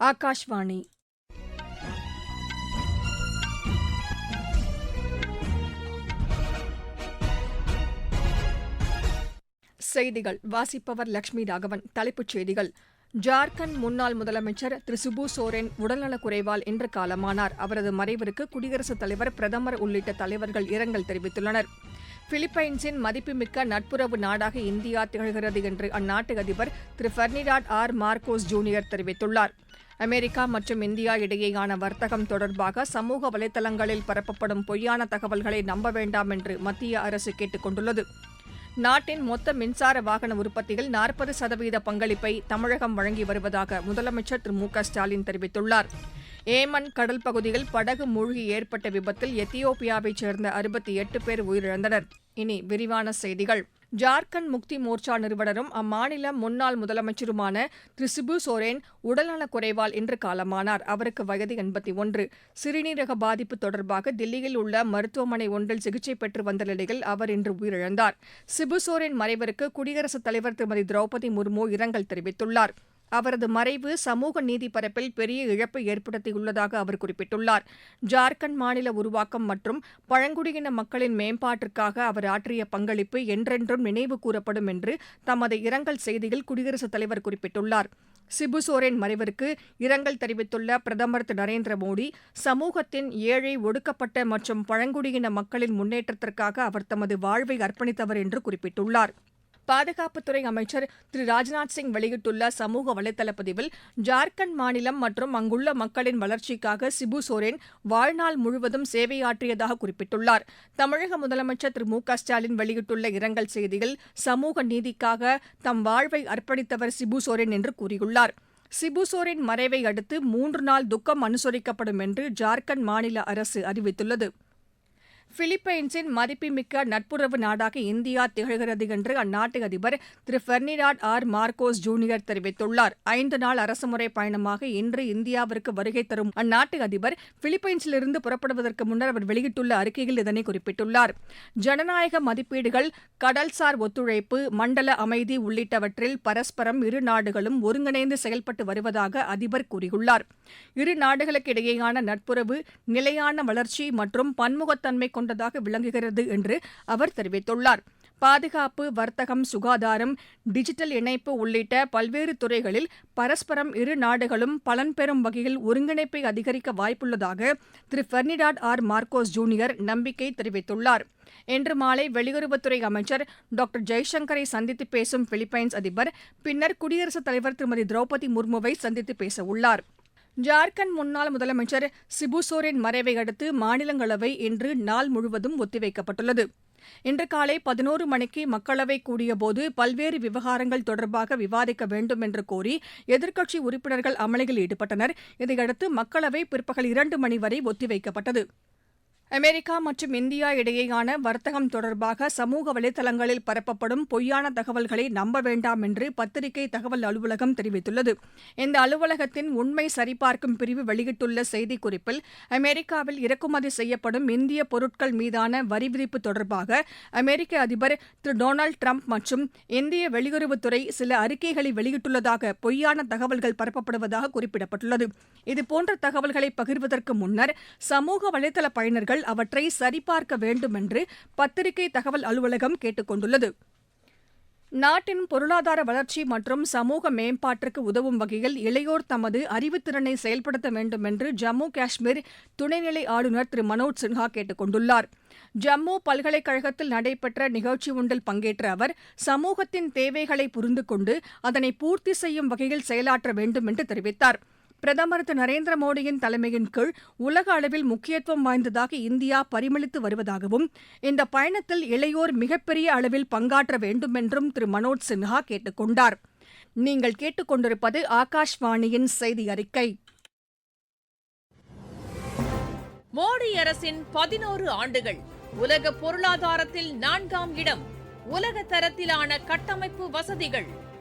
ஆகாஷ்வாணி செய்திகள். வாசிப்பவர் லட்சுமி ராகவன். தலைப்புச் செய்திகள். ஜார்க்கண்ட் முன்னாள் முதலமைச்சர் திரு சிபு உடல்நலக் உடல்நலக்குறைவால் இன்று காலமானார். அவரது மறைவிற்கு குடியரசுத் தலைவர் பிரதமர் உள்ளிட்ட தலைவர்கள் இரங்கல் தெரிவித்துள்ளனர். பிலிப்பைன்ஸின் மதிப்புமிக்க நட்புறவு நாடாக இந்தியா திகழ்கிறது என்று அந்நாட்டு அதிபர் திரு ஃபெர்னிடாட் ஆர் மார்கோஸ் ஜூனியர் தெரிவித்துள்ளார். அமெரிக்கா மற்றும் இந்தியா இடையேயான வர்த்தகம் தொடர்பாக சமூக வலைதளங்களில் பரப்பப்படும் பொய்யான தகவல்களை நம்ப வேண்டாம் என்று மத்திய அரசு கேட்டுக் கொண்டுள்ளது. நாட்டின் மொத்த மின்சார வாகன உற்பத்தியில் நாற்பது சதவீத பங்களிப்பை தமிழகம் வழங்கி வருவதாக முதலமைச்சர் திரு மு க ஸ்டாலின் தெரிவித்துள்ளார். ஏமன் கடல் பகுதியில் படகு மூழ்கி ஏற்பட்ட விபத்தில் எத்தியோப்பியாவைச் சேர்ந்த அறுபத்தி எட்டு பேர் உயிரிழந்தனர். இனி விரிவான செய்திகள். ஜார்க்கண்ட் முக்தி மோர்ச்சா நிறுவனரும் அம்மாநில முன்னாள் முதலமைச்சருமான திரு சிபு சோரேன் உடல்நலக் குறைவால் இன்று காலமானார். அவருக்கு வயது எண்பத்தி ஒன்று. சிறுநீரக பாதிப்பு தொடர்பாக தில்லியில் உள்ள மருத்துவமனை ஒன்றில் சிகிச்சை பெற்று வந்த நிலையில் அவர் இன்று உயிரிழந்தார். சிபு சோரேன் மறைவிற்கு குடியரசுத் தலைவர் திருமதி திரௌபதி முர்மு இரங்கல் தெரிவித்துள்ளார். அவரது மறைவு சமூக நீதி பரப்பில் பெரிய இழப்பை ஏற்படுத்தியுள்ளதாக அவர் குறிப்பிட்டுள்ளார். ஜார்க்கண்ட் மாநில உருவாக்கம் மற்றும் பழங்குடியின மக்களின் மேம்பாட்டிற்காக அவர் ஆற்றிய பங்களிப்பு என்றென்றும் நினைவு கூறப்படும் என்று தமது இரங்கல் செய்தியில் குடியரசுத் தலைவர் குறிப்பிட்டுள்ளார். சிபு சோரேன் மறைவிற்கு இரங்கல் தெரிவித்துள்ள பிரதமர் திரு. நரேந்திர மோடி சமூகத்தின் ஏழை ஒடுக்கப்பட்ட மற்றும் பழங்குடியின மக்களின் முன்னேற்றத்திற்காக அவர் தமது வாழ்வை அர்ப்பணித்தவர் என்று குறிப்பிட்டுள்ளார். பாதுகாப்புத்துறை அமைச்சர் திரு ராஜ்நாத் சிங் வெளியிட்டுள்ள சமூக வலைதள பதிவில் ஜார்க்கண்ட் மாநிலம் மற்றும் அங்குள்ள மக்களின் வளர்ச்சிக்காக சிபு சோரேன் வாழ்நாள் முழுவதும் சேவையாற்றியதாக குறிப்பிட்டுள்ளார். தமிழக முதலமைச்சர் திரு மு க ஸ்டாலின் வெளியிட்டுள்ள இரங்கல் செய்தியில் சமூக நீதிக்காக தம் வாழ்வை அர்ப்பணித்தவர் சிபு சோரேன் என்று கூறியுள்ளார். சிபு சோரேன் மறைவை அடுத்து மூன்று நாள் துக்கம் அனுசரிக்கப்படும் என்று ஜார்க்கண்ட் மாநில அரசு அறிவித்துள்ளது. பிலிப்பைன்ஸின் மதிப்புமிக்க நட்புறவு நாடாக இந்தியா திகழ்கிறது என்று அந்நாட்டு அதிபர் திரு பெர்னிடாட் ஆர் மார்கோஸ் ஜூனியர் தெரிவித்துள்ளார். ஐந்து நாள் அரசுமுறை பயணமாக இன்று இந்தியாவிற்கு வருகை தரும் அந்நாட்டு அதிபர் பிலிப்பைன்ஸிலிருந்து புறப்படுவதற்கு முன்னர் அவர் வெளியிட்டுள்ள அறிக்கையில் இதனை குறிப்பிட்டுள்ளார். ஜனநாயக மதிப்பீடுகள் கடல்சார் ஒத்துழைப்பு மண்டல அமைதி உள்ளிட்டவற்றில் பரஸ்பரம் இரு நாடுகளும் ஒருங்கிணைந்து செயல்பட்டு வருவதாக அதிபர் கூறியுள்ளார். இரு நாடுகளுக்கு இடையேயான நட்புறவு நிலையான வளர்ச்சி மற்றும் பன்முகத்தன்மை கொண்டதாக விளங்குகிறது என்று அவர் தெரிவித்துள்ளார். பாதுகாப்பு வர்த்தகம் சுகாதாரம் டிஜிட்டல் இணைப்பு உள்ளிட்ட பல்வேறு துறைகளில் பரஸ்பரம் இரு நாடுகளும் பலன் பெறும் வகையில் ஒருங்கிணைப்பை அதிகரிக்க வாய்ப்புள்ளதாக திரு பெர்னிடாட் ஆர் மார்கோஸ் ஜூனியர் நம்பிக்கை தெரிவித்துள்ளார். இன்று மாலை வெளியுறவுத்துறை அமைச்சர் டாக்டர் ஜெய்சங்கரை சந்தித்து பேசும் பிலிப்பைன்ஸ் அதிபர் பின்னர் குடியரசுத் தலைவர் திருமதி திரௌபதி முர்முவை சந்தித்து பேசவுள்ளார் ஜார்க்கண்ட் முன்னாள் முதலமைச்சர் சிபு சோரேன் மறைவை அடுத்து மாநிலங்களவை இன்று நாள் முழுவதும் ஒத்திவைக்கப்பட்டுள்ளது. இன்று காலை பதினோரு மணிக்கு மக்களவை கூடியபோது பல்வேறு விவகாரங்கள் தொடர்பாக விவாதிக்க வேண்டும் என்று கோரி எதிர்க்கட்சி உறுப்பினர்கள் அமளியில் ஈடுபட்டனர். இதையடுத்து மக்களவை பிற்பகல் இரண்டு மணி வரை ஒத்திவைக்கப்பட்டது. அமெரிக்கா மற்றும் இந்தியா இடையேயான வர்த்தகம் தொடர்பாக சமூக வலைதளங்களில் பரப்பப்படும் பொய்யான தகவல்களை நம்ப வேண்டாம் என்று பத்திரிகை தகவல் அலுவலகம் தெரிவித்துள்ளது. இந்த அலுவலகத்தின் உண்மை சரிபார்க்கும் பிரிவு வெளியிட்டுள்ள செய்திக்குறிப்பில் அமெரிக்காவில் இறக்குமதி செய்யப்படும் இந்திய பொருட்கள் மீதான வரி விதிப்பு தொடர்பாக அமெரிக்க அதிபர் திரு டொனால்டு டிரம்ப் மற்றும் இந்திய வெளியுறவுத்துறை சில அறிக்கைகளை வெளியிட்டுள்ளதாக பொய்யான தகவல்கள் பரப்பப்படுவதாக குறிப்பிடப்பட்டுள்ளது. இதுபோன்ற தகவல்களை பகிர்வதற்கு முன்னர் சமூக வலைதள பயனர்கள் அவற்றை சரிபார்க்க வேண்டும் என்று பத்திரிகை தகவல் அலுவலகம் கேட்டுக் கொண்டுள்ளது நாட்டின் பொருளாதார வளர்ச்சி மற்றும் சமூக மேம்பாட்டிற்கு உதவும் வகையில் இளையோர் தமது அறிவுத்திறனை செயல்படுத்த வேண்டும் என்று ஜம்மு காஷ்மீர் துணைநிலை ஆளுநர் திரு மனோஜ் சின்ஹா கேட்டுக் கொண்டுள்ளார் ஜம்மு பல்கலைக்கழகத்தில் நடைபெற்ற நிகழ்ச்சி ஒன்றில் பங்கேற்ற அவர் சமூகத்தின் தேவைகளை புரிந்து கொண்டு அதனை பூர்த்தி செய்யும் வகையில் செயலாற்ற வேண்டும் என்று தெரிவித்தார். பிரதமர் திரு நரேந்திர மோடியின் தலைமையின் கீழ் உலக அளவில் முக்கியத்துவம் வாய்ந்ததாக இந்தியா பரிமளித்து வருவதாகவும் இந்த பயணத்தில் இளையோர் மிகப்பெரிய அளவில் பங்காற்ற வேண்டும் என்றும் திரு மனோஜ் சின்ஹா கேட்டுக் கொண்டார். நீங்கள் கேட்டுக்கொண்டிருப்பது ஆகாஷ்வாணியின் செய்தி அறிக்கை. மோடி அரசின் பதினோரு ஆண்டுகள் உலக பொருளாதாரத்தில் நான்காம் இடம் உலக தரத்திலான கட்டமைப்பு வசதிகள்.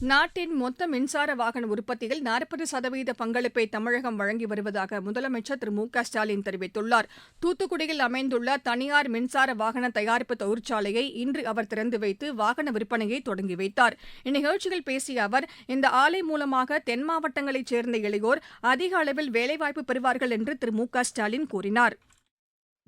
நாட்டின் மொத்த மின்சார வாகன உற்பத்தியில் நாற்பது சதவீத பங்களிப்பை தமிழகம் வழங்கி வருவதாக முதலமைச்சர் திரு மு க ஸ்டாலின் தெரிவித்துள்ளார். தூத்துக்குடியில் அமைந்துள்ள தனியார் மின்சார வாகன தயாரிப்பு தொழிற்சாலையை இன்று அவர் திறந்து வைத்து வாகன விற்பனையை தொடங்கி வைத்தார். இந்நிகழ்ச்சியில் பேசிய அவர் இந்த ஆலை மூலமாக தென் மாவட்டங்களைச் சேர்ந்த இளையோர் அதிக அளவில் வேலைவாய்ப்பு பெறுவார்கள் என்று திரு மு க ஸ்டாலின் கூறினார்.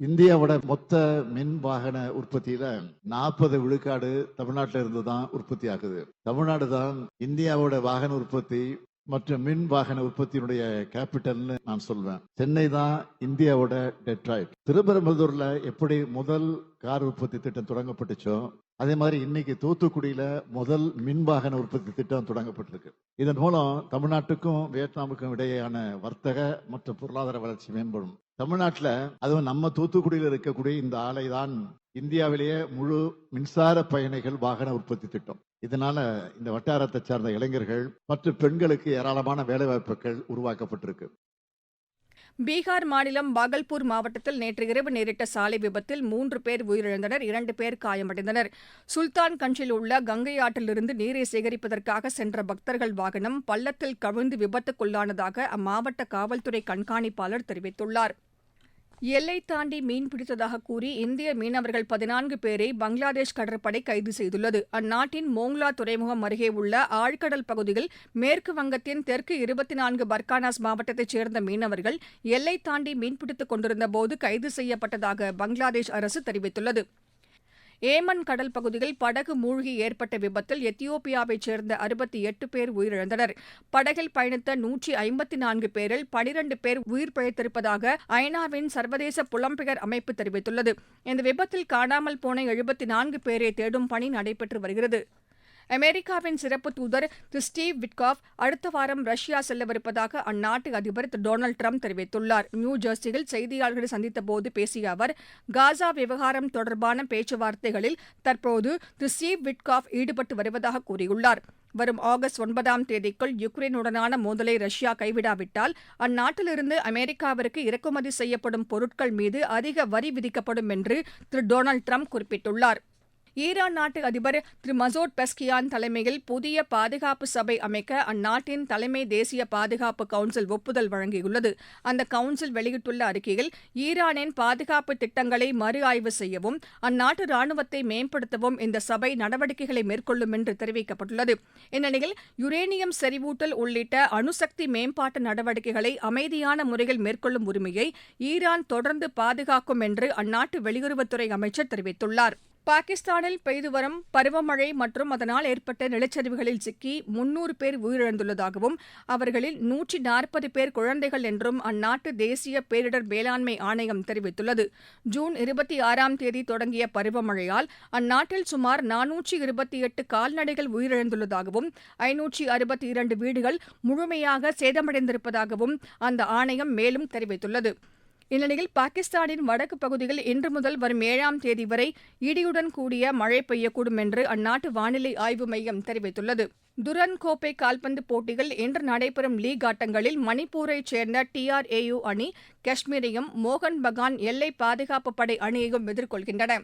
இந்தியாவோட மொத்த மின் வாகன உற்பத்தியில நாற்பது விழுக்காடு தமிழ்நாட்டில இருந்து தான் உற்பத்தி ஆகுது. தமிழ்நாடு தான் இந்தியாவோட வாகன உற்பத்தி மற்ற மின் வாகன உற்பத்தியினுடைய கேபிட்டல்னு நான் சொல்வேன். சென்னை தான் இந்தியாவோட டெட்ராய்ட் திருப்பெரும்புதூர்ல எப்படி முதல் கார் உற்பத்தி திட்டம் தொடங்கப்பட்டுச்சோ அதே மாதிரி இன்னைக்கு தூத்துக்குடியில முதல் மின் வாகன உற்பத்தி திட்டம் தொடங்கப்பட்டிருக்கு. இதன் மூலம் தமிழ்நாட்டுக்கும் வியட்நாமுக்கும் இடையேயான வர்த்தக மற்றும் பொருளாதார வளர்ச்சி மேம்படும். தமிழ்நாட்டில் அதுவும் நம்ம தூத்துக்குடியில் இருக்கக்கூடிய இந்த ஆலை தான் இந்தியாவிலேயே முழு மின்சார பயணிகள் வாகன உற்பத்தி திட்டம். இதனால இந்த வட்டாரத்தை சார்ந்த இளைஞர்கள் மற்றும் பெண்களுக்கு ஏராளமான வேலைவாய்ப்புகள் உருவாக்கப்பட்டிருக்கு. பீகார் மாநிலம் பாகல்பூர் மாவட்டத்தில் நேற்று இரவு நேரிட்ட சாலை விபத்தில் மூன்று பேர் உயிரிழந்தனர் இரண்டு பேர் காயமடைந்தனர். சுல்தான்கஞ்சில் உள்ள கங்கை ஆற்றிலிருந்து நீரை சேகரிப்பதற்காக சென்ற பக்தர்கள் வாகனம் பள்ளத்தில் கவிழ்ந்து விபத்துக்குள்ளானதாக அம்மாவட்ட காவல்துறை கண்காணிப்பாளர் தெரிவித்துள்ளார். எல்லை தாண்டி மீன் பிடித்ததாக கூறி இந்திய மீனவர்கள் பதினான்கு பேரை பங்களாதேஷ் கடற்படை கைது செய்துள்ளது. அந்நாட்டின் மோங்லா துறைமுகம் அருகே உள்ள ஆழ்கடல் பகுதியில் மேற்கு வங்கத்தின் தெற்கு இருபத்தி நான்கு பர்கானாஸ் மாவட்டத்தைச் சேர்ந்த மீனவர்கள் எல்லை தாண்டி மீன்பிடித்துக் கொண்டிருந்தபோது கைது செய்யப்பட்டதாக பங்களாதேஷ் அரசு தெரிவித்துள்ளது. ஏமன் கடல் பகுதியில் படகு மூழ்கி ஏற்பட்ட விபத்தில் எத்தியோப்பியாவைச் சேர்ந்த அறுபத்தி எட்டு பேர் உயிரிழந்தனர். படகில் பயணித்த நூற்றி ஐம்பத்தி நான்கு பேரில் பனிரண்டு பேர் உயிர் பிழைத்திருப்பதாக ஐநாவின் சர்வதேச புலம்பெயர் அமைப்பு தெரிவித்துள்ளது. இந்த விபத்தில் காணாமல் போன எழுபத்தி நான்கு பேரை தேடும் பணி நடைபெற்று வருகிறது. அமெரிக்காவின் சிறப்பு தூதர் திரு ஸ்டீவ் விட்காஃப் அடுத்த வாரம் ரஷ்யா செல்லவிருப்பதாக அந்நாட்டு அதிபர் திரு டொனால்டு ட்ரம்ப் தெரிவித்துள்ளார். நியூ ஜெர்சியில் செய்தியாளர்களை சந்தித்தபோது பேசிய அவர் காசா விவகாரம் தொடர்பான பேச்சுவார்த்தைகளில் தற்போது திரு ஸ்டீவ் விட்காஃப் ஈடுபட்டு வருவதாக கூறியுள்ளார். வரும் ஆகஸ்ட் ஒன்பதாம் தேதிக்குள் யுக்ரைனுடனான மோதலை ரஷ்யா கைவிடாவிட்டால் அந்நாட்டிலிருந்து அமெரிக்காவிற்கு இறக்குமதி செய்யப்படும் பொருட்கள் மீது அதிக வரி விதிக்கப்படும் என்று திரு டொனால்டு ட்ரம்ப் குறிப்பிட்டுள்ளார். ஈரான் நாட்டு அதிபர் திரு மசோட் பெஸ்கியான் தலைமையில் புதிய பாதுகாப்பு சபை அமைக்க அந்நாட்டின் தலைமை தேசிய பாதுகாப்பு கவுன்சில் ஒப்புதல் வழங்கியுள்ளது. அந்த கவுன்சில் வெளியிட்டுள்ள அறிக்கையில் ஈரானின் பாதுகாப்பு திட்டங்களை மறு ஆய்வு செய்யவும் அந்நாட்டு ராணுவத்தை மேம்படுத்தவும் இந்த சபை நடவடிக்கைகளை மேற்கொள்ளும் என்று தெரிவிக்கப்பட்டுள்ளது. இந்நிலையில் யுரேனியம் செறிவூட்டல் உள்ளிட்ட அணுசக்தி மேம்பாட்டு நடவடிக்கைகளை அமைதியான முறையில் மேற்கொள்ளும் உரிமையை ஈரான் தொடர்ந்து பாதுகாக்கும் என்று அந்நாட்டு வெளியுறவுத்துறை அமைச்சர் தெரிவித்துள்ளார். பாகிஸ்தானில் பெய்து வரும் பருவமழை மற்றும் அதனால் ஏற்பட்ட நிலச்சரிவுகளில் சிக்கி முன்னூறு பேர் உயிரிழந்துள்ளதாகவும் அவர்களில் நூற்றி நாற்பது பேர் குழந்தைகள் என்றும் அந்நாட்டு தேசிய பேரிடர் மேலாண்மை ஆணையம் தெரிவித்துள்ளது. ஜூன் இருபத்தி ஆறாம் தேதி தொடங்கிய பருவமழையால் அந்நாட்டில் சுமார் நானூற்றி இருபத்தி எட்டு கால்நடைகள் உயிரிழந்துள்ளதாகவும் ஐநூற்றி அறுபத்தி இரண்டு வீடுகள் முழுமையாக சேதமடைந்திருப்பதாகவும் அந்த ஆணையம் மேலும் தெரிவித்துள்ளது. இந்நிலையில் பாகிஸ்தானின் வடக்கு பகுதியில் இன்று முதல் வரும் ஏழாம் தேதி வரை இடியுடன் கூடிய மழை பெய்யக்கூடும் என்று அந்நாட்டு வானிலை ஆய்வு மையம் தெரிவித்துள்ளது. துரன் கோப்பை கால்பந்து போட்டியில் இன்று நடைபெறும் லீக் ஆட்டங்களில் மணிப்பூரைச் சேர்ந்த டிஆர்ஏயு அணி காஷ்மீரையும் மோகன் பகான் எல்லை பாதுகாப்பு படை அணியையும் எதிர்கொள்கின்றன.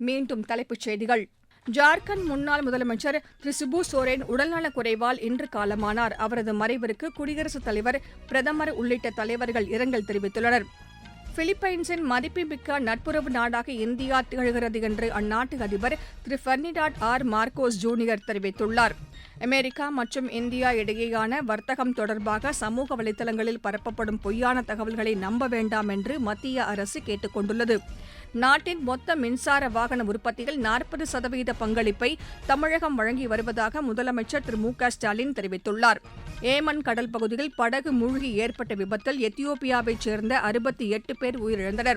மீண்டும் தலைப்புச் செய்திகள். ஜார்க்கண்ட் முன்னாள் முதலமைச்சர் திரு சிபு சோரேன் உடல்நலக் குறைவால் இன்று காலமானார். அவரது மறைவிற்கு குடியரசுத் தலைவர் பிரதமர் உள்ளிட்ட தலைவர்கள் இரங்கல் தெரிவித்துள்ளனர். பிலிப்பைன்ஸின் மதிப்புமிக்க நட்புறவு நாடாக இந்தியா திகழ்கிறது என்று அந்நாட்டு அதிபர் திரு பெர்னிடாட் ஆர் மார்கோஸ் ஜூனியர் தெரிவித்துள்ளார். அமெரிக்கா மற்றும் இந்தியா இடையேயான வர்த்தகம் தொடர்பாக சமூக வலைதளங்களில் பரப்பப்படும் பொய்யான தகவல்களை நம்ப வேண்டாம் என்று மத்திய அரசு கேட்டுக் கொண்டுள்ளது நாட்டின் மொத்த மின்சார வாகன உற்பத்தியில் நாற்பது சதவீத பங்களிப்பை தமிழகம் வழங்கி வருவதாக முதலமைச்சர் திரு மு க ஸ்டாலின் தெரிவித்துள்ளார். ஏமன் கடல் பகுதியில் படகு மூழ்கி ஏற்பட்ட விபத்தில் எத்தியோப்பியாவைச் சேர்ந்த அறுபத்தி எட்டு பேர் உயிரிழந்தனர்.